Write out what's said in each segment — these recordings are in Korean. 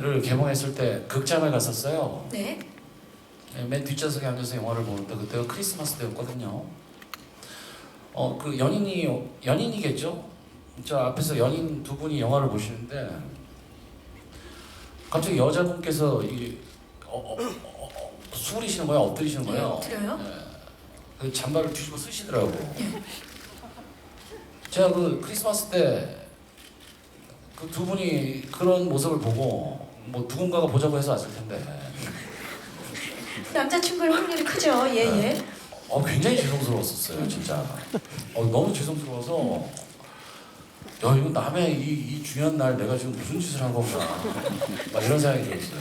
영화를 개봉했을 때 극장을 갔었어요. 네. 네, 맨 뒷좌석에 앉아서 영화를 보는데 그때가 크리스마스 때였거든요. 어 그 연인이 연인이겠죠? 저 앞에서 연인 두 분이 영화를 보시는데 갑자기 여자분께서 이 어, 어, 어, 어, 수그리시는 거예요, 엎드리시는 네, 거예요. 엎드려요? 네. 그 잠바를 뒤집어 쓰시더라고. 제가 그 크리스마스 때 그 두 분이 그런 모습을 보고 뭐 누군가가 보자고 해서 왔을 텐데. 남자친구일 확률이 크죠. 예, 예. 어 굉장히 죄송스러웠었어요 진짜 어 너무 죄송스러워서 야 이거 남의 이, 이 중요한 날 내가 지금 무슨 짓을 한 건가 막 이런 생각이 들었어요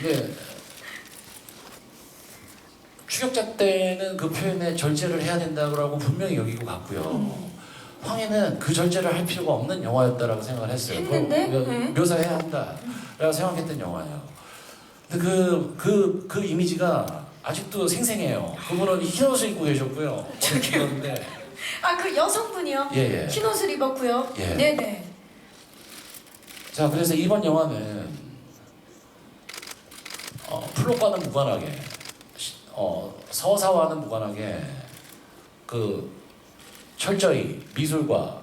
근데 추격자 때는 그 표현에 절제를 해야 된다고 분명히 여기고 갔고요 황해는 그 절제를 할 필요가 없는 영화였다라고 생각을 했어요 했는데? 그거 네. 묘사해야 한다라고 생각했던 영화예요 근데 그, 그, 그 이미지가 아직도 생생해요. 그분은 흰 옷을 입고 계셨고요. 입었는데, 아, 그 여성분이요? 예, 예. 흰 옷을 입었고요. 예. 네, 네. 자, 그래서 이번 영화는, 어, 플롯과는 무관하게, 시- 어, 서사와는 무관하게, 그, 철저히 미술과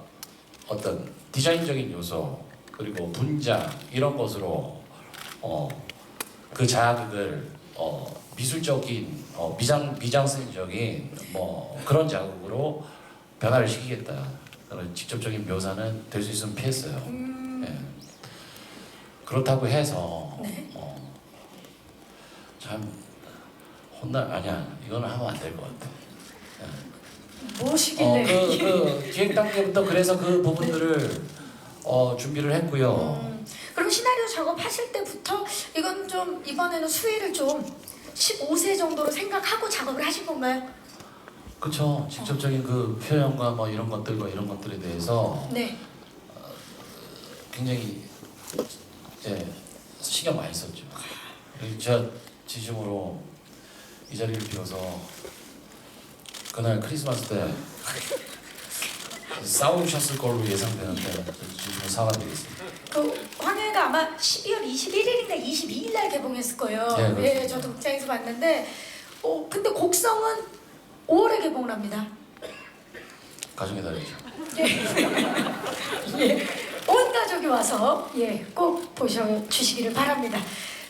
어떤 디자인적인 요소, 그리고 분장, 이런 것으로, 어, 그 자극을, 어, 미술적인, 어, 미장, 미장센적인, 뭐, 그런 자극으로 변화를 시키겠다. 그런 직접적인 묘사는 될 수 있으면 피했어요. 음, 예. 그렇다고 해서 네. 어, 참 혼나 아니야 이거는 하면 안 될 것 같아. 어, 무엇이길래. 그, 그 기획 단계부터 그래서 그 부분들을 어, 준비를 했고요. 음, 그럼 시나리오 작업하실 때부터 이건 좀 이번에는 수위를 좀 15세 정도로 생각하고 작업을 하신 건가요? 그렇죠. 직접적인 그 표현과 뭐 이런 것들과 이런 것들에 대해서 네. 굉장히 이제 신경 많이 썼죠. 그리고 제가 진심으로 이 자리를 빌어서 그날 크리스마스 때 싸우셨을 걸로 예상되는데 진심으로 사과드리겠습니다. 그 황해가 아마 12월 21일인가 22일 날 개봉했을 거예요. 네. 예, 저도 극장에서 봤는데 어, 근데 곡성은 5월에 개봉을 합니다. 가정의 달이죠. 예. 온 가족이 와서 예, 꼭 보셔 주시기를 바랍니다.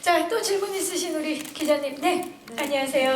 자, 또 질문 있으신 우리 기자님. 네. 안녕하세요.